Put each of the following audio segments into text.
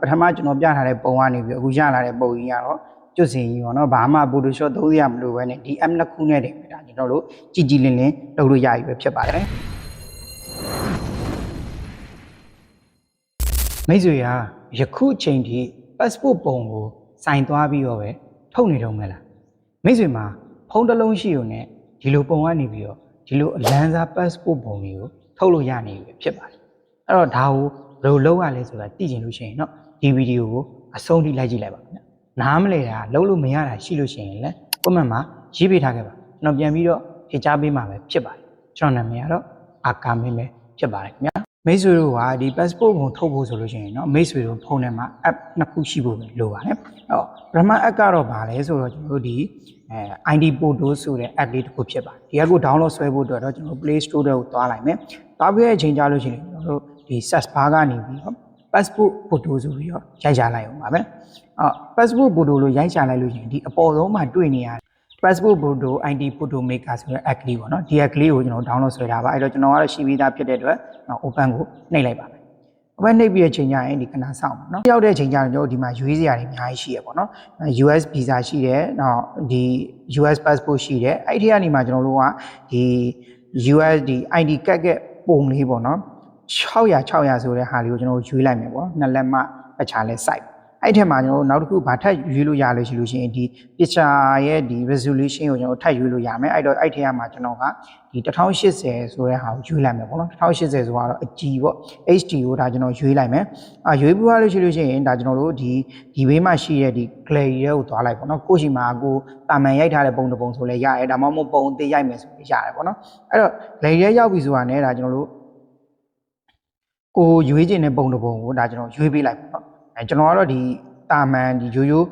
ပထမကျွန်တော်ပြထားတဲ့ပုံကနေပြီးအခုရလာတဲ့ပုံကြီးကတော့ကျွတ်စင်ကြီးပေါ့နော်ဘာမှ Photoshop သုံးရမလို့ပဲねဒီ app နှစ်ခုနဲ့တည်းပဲဒါကျွန်တော်တို့ကြည်ကြည်လင်းလင်းလုပ်လို့ရပြီပဲဖြစ်ပါတယ်မိတ်ဆွေဟာယခုအချိန်ထိ passport ပုံကိုစိုင်သွားပြီးတော့ပဲထုတ်နေတော့မလားမိတ်ဆွေမှာဖုန်းတစ်လုံးရှိုံနဲ့ဒီလိုပုံကနေပြီးတော့ဒီလိုအလန်းစား passport ပုံတွေကိုထုတ်လို့ရနေပြီဖြစ်ပါတယ်အဲ့တော့ဒါကို ဘယ်လိုလုပ်ရလဲဆိုတာသိချင်လို့ရှိရင်เนาะဒီဗီဒီယိုကိုအဆုံးထိလိုက်ကြည့်လိုက်ပါခင်ဗျနားမလဲတာလုံးလို့မရတာရှိလို့ရှိရင်လည်း comment မှာရေးပေးထားခဲ့ပါကျွန်တော်ပြန်ပြီးတော့ဖြေချပေးမှာပဲဖြစ်ပါတယ်ကျွန်တော်နာမည်ကတော့အာကာမင်းပဲဖြစ်ပါတယ်ခင်ဗျမိတ်ဆွေတို့ကဒီ passport ကိုထုတ်ဖို့ဆိုလို့ရှိရင်เนาะမိတ်ဆွေတို့ဖုန်းထဲမှာ app နှစ်ခုရှိဖို့ပဲလိုပါတယ်အဲ့တော့ပထမ app ကတော့ဗာလဲဆိုတော့ကျွန်တော်တို့ဒီအဲ ID Photo ဆိုတဲ့ app လေးတစ်ခုဖြစ်ပါတယ်ဒီ app ကို download ဆွဲဖို့အတွက်တော့ကျွန်တော် Play Store ထဲကိုသွားလိုက်မယ်သွားပြီးတဲ့အချိန်ကြာလို့ရှိရင်ကျွန်တော်တို့ ဒီ search bar ကနေပြီးတော့ passport photo ဆိုပြီးတော့ရိုက်ချလိုက်အောင်ပါပဲအော် passport photo လို့ရိုက်ချလိုက်လို့ရှိရင်ဒီအပေါ်ဆုံးမှာတွေ့နေရ passport photo ID photo maker ဆိုတဲ့ app လေးပေါ့နော်ဒီ app လေးကိုကျွန်တော် download ဆွဲထားပါအဲ့တော့ကျွန်တော်ကတော့ရှိပြီးသားဖြစ်တဲ့အတွက်ကျွန်တော် open ကိုနှိပ်လိုက်ပါမယ် open နှိပ်ပြီးတဲ့အချိန်ကျရင်ဒီခဏစောင့်ပါနော်ရောက်တဲ့အချိန်ကျရင်ကျွန်တော်ဒီမှာရွေးစရာတွေအများကြီးရှိရပေါ့နော် US visa ရှိတယ်နောက်ဒီ US passport ရှိတယ်အဲ့ဒီကနေမှကျွန်တော်တို့ကဒီ US ဒီ ID ကတ်ကက်ပုံလေးပေါ့နော် 600 600ဆိုတဲ့ဟာလေးကိုကျွန်တော်ရွေးလိုက်မယ်ပေါ့နှစ်လက်မှအချာလဲ site အဲ့ထက်မှာကျွန်တော်တို့နောက်တစ်ခုဗာထပ်ရွေးလို့ရလို့ရှိလို့ရှိရင်ဒီ picture ရဲ့ဒီ resolution ကိုကျွန်တော်ထပ်ရွေးလို့ရမယ်အဲ့တော့အဲ့ထက်ကမှာကျွန်တော်ကဒီ1080ဆိုတဲ့ဟာကိုရွေးလိုက်မယ်ပေါ့နော်1080ဆိုတော့အကြည်ပေါ့ HD ကိုဒါကျွန်တော်ရွေးလိုက်မယ်အာရွေးပြီးသွားလို့ရှိလို့ရှိရင်ဒါကျွန်တော်တို့ဒီဒီဘေးမှာရှိတဲ့ဒီ glare ရဲ့ကိုသွားလိုက်ပေါ့နော်ကိုရှိမှာကိုတာမန်ရိုက်ထားတဲ့ပုံတစ်ပုံဆိုလဲရတယ်ဒါမှမဟုတ်ပုံအသေးရိုက်မယ်ဆိုလဲရတယ်ပေါ့နော်အဲ့တော့ glare ရဲ့ရောက်ပြီဆိုတာနဲ့ဒါကျွန်တော်တို့ ကိုရွေးခြင်းတဲ့ပုံတစ်ပုံကိုဒါကျွန်တော်ရွေးပေးလိုက်ပေါ့နော်အဲကျွန်တော်ကတော့ဒီတာမန်ဒီရိုးရိုး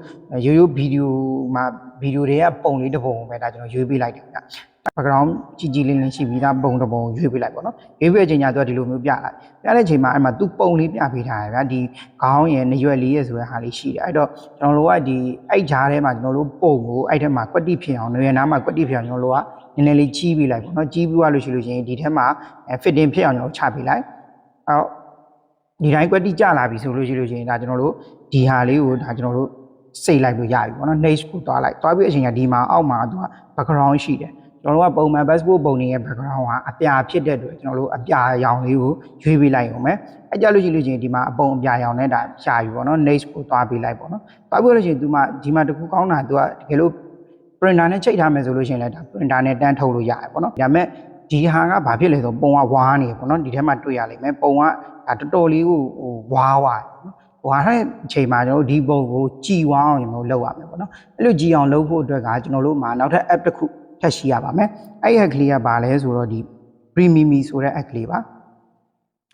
ရိုးရိုးဗီဒီယိုမှာဗီဒီယိုတွေကပုံလေးတစ်ပုံပဲဒါကျွန်တော်ရွေးပေးလိုက်တယ်ဗျ background ကြည်ကြည်လင်းလင်းရှိပြီးသားပုံတစ်ပုံရွေးပေးလိုက်ပေါ့နော်ရွေးပေးတဲ့အချိန်ကျတော့ဒီလိုမျိုးပြလိုက်ပြတဲ့အချိန်မှာအဲ့မှာသူပုံလေးပြပေးထားတယ်ဗျာဒီခေါင်းရယ်နရွက်လေးရယ်ဆိုတဲ့ဟာလေးရှိတယ်အဲ့တော့ကျွန်တော်တို့ကဒီအဲ့ဂျားထဲမှာကျွန်တော်တို့ပုံကိုအဲ့ထက်မှာကွက်တိဖြစ်အောင်နရွယ်နားမှာကွက်တိဖြစ်အောင်ကျွန်တော်တို့ကနည်းနည်းလေးကြီးပေးလိုက်ပေါ့နော်ကြီးပြီးသွားလို့ရှိလို့ရှိရင်ဒီထဲမှာ fitting ဖြစ်အောင်ကျွန်တော်ချပေးလိုက် အဲ့တော့ဒီတိုင်းကွက်တိကျလာပြီဆိုလို့ရှိလို့ရှိရင်ဒါကျွန်တော်တို့ဒီဟာလေးကိုဒါကျွန်တော်တို့စိတ်လိုက်လို့ရပြီပေါ့နော် next ကိုသွားလိုက်သွားပြီးအချိန်ကဒီမှာအောက်မှာသူက background ရှိတယ်ကျွန်တော်တို့ကပုံမှန် passport ပုံတွေရဲ့ background ကအပြာဖြစ်တဲ့အတွက်ကျွန်တော်တို့အပြာရောင်လေးကိုရွေးပေးလိုက်အောင်မယ်အဲကြလို့ရှိလို့ချင်းဒီမှာအပုံအပြာရောင်နဲ့ဒါရှာပြီပေါ့နော် next ကိုသွားပေးလိုက်ပေါ့နော်သွားပြီးလို့ချင်းဒီမှာဒီမှာတခုကောင်းတာသူကတကယ်လို့ printer နဲ့ချိန်ထားမယ်ဆိုလို့ရှိရင်လည်းဒါ printer နဲ့တန်းထုတ်လို့ရတယ်ပေါ့နော်ဒါပေမဲ့ ဒီဟာကဘာဖြစ်လဲဆိုပုံကဝါးနေပေါ့နော်ဒီထဲမှာတွေ့ရလိမ့်မယ်ပုံကဒါတော်တော်လေးကိုဟိုဝါးဝါးနော်ဝါတဲ့အချိန်မှာကျွန်တော်တို့ဒီပုံကိုကြည်ဝအောင်ကျွန်တော်တို့လုပ်ရမယ်ပေါ့နော်အဲ့လိုကြည်အောင်လုပ်ဖို့အတွက်ကကျွန်တော်တို့မှာနောက်ထပ် app တစ်ခုထပ်ရှိရပါမယ်အဲ့ဒီ app ကလေးကဘာလဲဆိုတော့ဒီ Premimi ဆိုတဲ့ app ကလေးပါ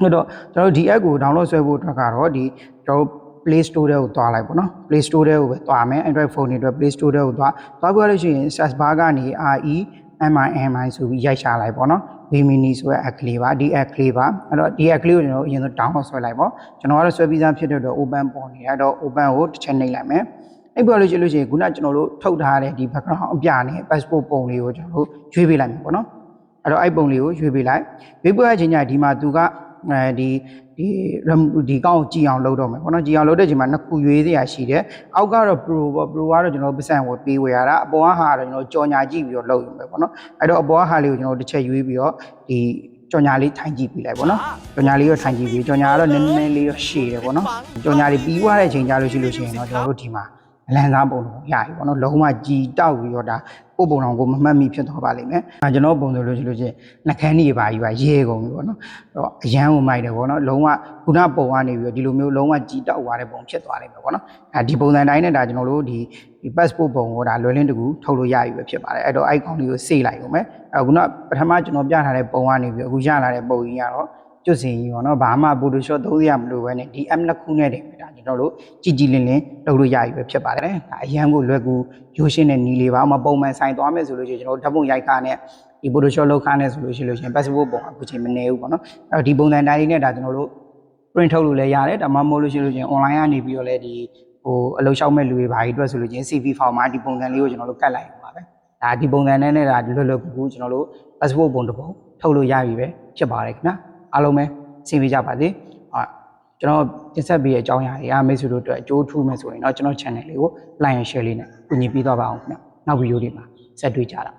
အဲ့တော့ကျွန်တော်တို့ဒီ app ကို download ဆွဲဖို့အတွက်ကတော့ဒီကျွန်တော်တို့ Play Store ထဲကိုသွားလိုက်ပေါ့နော် Play Store ထဲကိုပဲသွားမယ် Android phone တွေအတွက် Play Store ထဲကိုသွားသွားပြီးလို့ရှိရင် search bar ကနေ RE MIMI ဆိုပြီးရိုက်ရှာလိုက်ပေါ့နော် Vimini ဆိုတဲ့ app ကလေးပါဒီ app ကလေးပါအဲ့တော့ဒီ app ကလေးကိုကျွန်တော်အရင်ဆုံး download ဆွဲလိုက်ပေါ့ကျွန်တော်ကတော့ဆွဲပြီးသားဖြစ်တဲ့အတွက် open ပေါ်နေအဲ့တော့ open ကိုတစ်ချက်နှိပ်လိုက်မယ်အဲ့ပေါ်လို့ရှိလို့ရှိရင်ခုနကကျွန်တော်တို့ထုတ်ထားတဲ့ဒီ background အပြနဲ့ passport ပုံလေးကိုကျွန်တော်တို့ရွေးပေးလိုက်မယ်ပေါ့နော်အဲ့တော့အဲ့ပုံလေးကိုရွေးပေးလိုက်ရွေးပေးတဲ့အချိန်ကျရင်ဒီမှာသူက အဲဒီဒီဒီကောင်းကိုကြည်အောင်လုပ်တော့မယ်ပေါ့နော်ကြည်အောင်လုပ်တဲ့အချိန်မှာနှစ်ခုရွေးစရာရှိတယ်အောက်ကတော့ pro ပေါ့ pro ကတော့ကျွန်တော်ပတ်စံကိုပေးဝယ်ရတာအပေါ်ကဟာကတော့ကျွန်တော်ကြော်ညာကြည့်ပြီးတော့လုပ်ရုံပဲပေါ့နော်အဲ့တော့အပေါ်ကဟာလေးကိုကျွန်တော်တစ်ချက်ရွေးပြီးတော့ဒီကြော်ညာလေးထိုင်ကြည့်ပြီးလိုက်ပေါ့နော်ကြော်ညာလေးကိုထိုင်ကြည့်ပြီးကြော်ညာကတော့နည်းနည်းလေးတော့ရှည်တယ်ပေါ့နော်ကြော်ညာလေးပြီးသွားတဲ့အချိန်ကြာလို့ရှိလို့ရှိရင်တော့ကျွန်တော်တို့ဒီမှာ အလန်စားပုံတော့ရပြီပေါ့နော်လုံးဝကြည်တောက်ပြီးတော့ဒါကိုပုံတော်ကိုမမှတ်မိဖြစ်သွားပါလိမ့်မယ်။အဲကျွန်တော်ပုံဆိုလို့ရှိလို့ချင်းနှကန်းကြီးပါကြီးပါရဲကုန်ပြီပေါ့နော်။တော့အရန်ကိုမိုက်တယ်ပေါ့နော်။လုံးဝခုနပုံကနေပြီးတော့ဒီလိုမျိုးလုံးဝကြည်တောက်သွားတဲ့ပုံဖြစ်သွားလိမ့်မယ်ပေါ့နော်။အဲဒီပုံစံတိုင်းနဲ့ဒါကျွန်တော်တို့ဒီဒီ passport ပုံကိုဒါလွယ်လင်းတကူထုတ်လို့ရပြီပဲဖြစ်ပါတယ်။အဲ့တော့ icon လေးကိုစေးလိုက်အောင်မယ်။အခုနပထမကျွန်တော်ပြထားတဲ့ပုံကနေပြီးအခုရလာတဲ့ပုံကြီးကတော့ ကျွတ်စင်ကြီးပေါ့နော်။ဘာမှ Photoshop သုံးရမလို့ပဲနဲ့ဒီ app နှစ်ခုနဲ့တည်းပဲဒါကျွန်တော်တို့ကြည်ကြည်လင်းလင်းလုပ်လို့ရပြီပဲဖြစ်ပါတယ်။ဒါအရန်ကိုလွယ်ကူရိုးရှင်းတဲ့နီးလေးပါ။အမပုံမှန်ဆိုင်သွားမယ်ဆိုလို့ရှိရင်ကျွန်တော်ဓာတ်ပုံရိုက်ခါနဲ့ဒီ Photoshop လောက်ခါနဲ့ဆိုလို့ရှိလို့ရှိရင် passport ပုံအခုချိန်မနေဘူးပေါ့နော်။အဲ့တော့ဒီပုံစံတိုင်းလေးနဲ့ဒါကျွန်တော်တို့ print ထုတ်လို့လည်းရတယ်ဒါမှမဟုတ်လို့ရှိလို့ရှိရင် online ကနေပြီးတော့လည်းဒီဟိုအလုပ်ရှောက်မဲ့လူတွေဘာကြီးအတွက်ဆိုလို့ချင်း CV form မှာဒီပုံစံလေးကိုကျွန်တော်တို့ကတ်လိုက်ပါပဲဒါဒီပုံစံနဲ့နဲ့ဒါလွယ်လွယ်ကူကူကျွန်တော်တို့ passport ပုံတစ်ပုံထုတ်လို့ရပြီပဲဖြစ်ပါတယ်ခင်ဗျာ အားလုံးပဲဆင်ပေးကြပါစေဟာကျွန်တော်တင်ဆက်ပေးတဲ့အကြောင်းအရာတွေကမိတ်ဆွေတို့အတွက်အကျိုးထူးမယ်ဆိုရင်တော့ကျွန်တော် channel လေးကို like and share လေးနဲ့ကူညီပေးသွားပါအောင်ခင်ဗျနောက်ဗီဒီယိုတွေမှာဆက်တွေ့ကြတာ